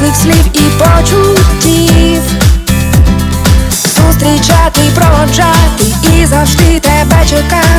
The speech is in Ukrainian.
теплих слів і почуттів, зустрічати, проводжати і завжди тебе чекати.